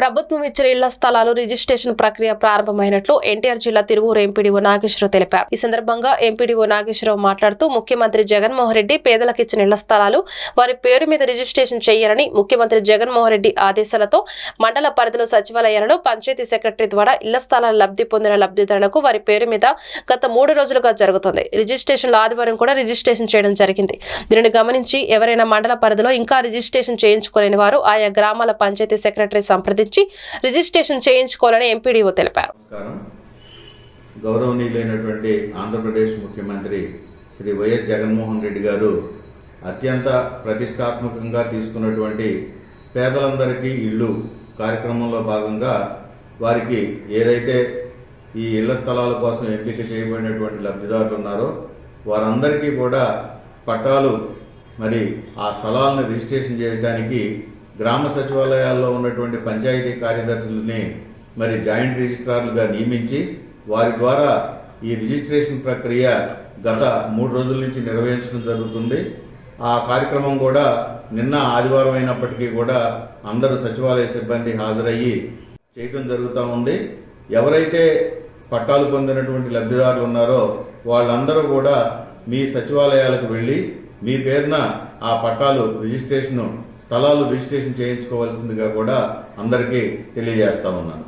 ప్రభుత్వం ఇచ్చిన ఇళ్ళ స్థలాలు రిజిస్ట్రేషన్ ప్రక్రియ ప్రారంభమైనట్లు ఎన్టీఆర్ జిల్లా తిరువూరు ఎంపీడీఓ నాగేశ్వరరావు తెలిపారు. ఈ సందర్భంగా ఎంపీడీఓ నాగేశ్వరరావు మాట్లాడుతూ ముఖ్యమంత్రి జగన్మోహన్ రెడ్డి పేదలకు ఇచ్చిన ఇళ్ళ స్థలాలు వారి పేరు మీద రిజిస్ట్రేషన్ చేయాలని ముఖ్యమంత్రి జగన్మోహన్ రెడ్డి ఆదేశాలతో మండల పరిధిలో సచివాలయాలలో పంచాయతీ సెక్రటరీ ద్వారా ఇళ్ళ స్థలాల లబ్ధి పొందిన లబ్ధిదారులకు వారి పేరు మీద గత మూడు రోజులుగా జరుగుతుంది. రిజిస్ట్రేషన్ల ఆదివారం కూడా రిజిస్ట్రేషన్ చేయడం జరిగింది. దీనిని గమనించి ఎవరైనా మండల పరిధిలో ఇంకా రిజిస్ట్రేషన్ చేయించుకోలేని వారు ఆయా గ్రామాల పంచాయతీ సెక్రటరీ సంప్రదించి రిజిస్ట్రేషన్ చేయించుకోవాలని ఎంపీడీఓ తెలిపారు. గౌరవనీయులైనటువంటి ఆంధ్రప్రదేశ్ ముఖ్యమంత్రి శ్రీ వైఎస్ జగన్మోహన్ రెడ్డి గారు అత్యంత ప్రతిష్టాత్మకంగా తీసుకున్నటువంటి పేదలందరికీ ఇళ్ళు కార్యక్రమంలో భాగంగా వారికి ఏదైతే ఈ ఇళ్ళ స్థలాల కోసం ఎంపిక చేయబడినటువంటి లబ్ధిదారులు ఉన్నారో వారందరికీ కూడా పట్టాలు మరి ఆ స్థలాలను రిజిస్ట్రేషన్ చేయడానికి గ్రామ సచివాలయాల్లో ఉన్నటువంటి పంచాయతీ కార్యదర్శులని మరి జాయింట్ రిజిస్ట్రార్లుగా నియమించి వారి ద్వారా ఈ రిజిస్ట్రేషన్ ప్రక్రియ గత మూడు రోజుల నుంచి నిర్వహించడం జరుగుతుంది. ఆ కార్యక్రమం కూడా నిన్న ఆదివారం అయినప్పటికీ కూడా అందరూ సచివాలయ సిబ్బంది హాజరయ్యి చేయటం జరుగుతూ ఉంది. ఎవరైతే పట్టాలు పొందినటువంటి లబ్ధిదారులు ఉన్నారో వాళ్ళందరూ కూడా మీ సచివాలయాలకు వెళ్ళి మీ పేరున ఆ పట్టాలు రిజిస్ట్రేషన్ స్థలాలు రిజిస్ట్రేషన్ చేయించుకోవాల్సిందిగా కూడా అందరికీ తెలియజేస్తా ఉన్నాను.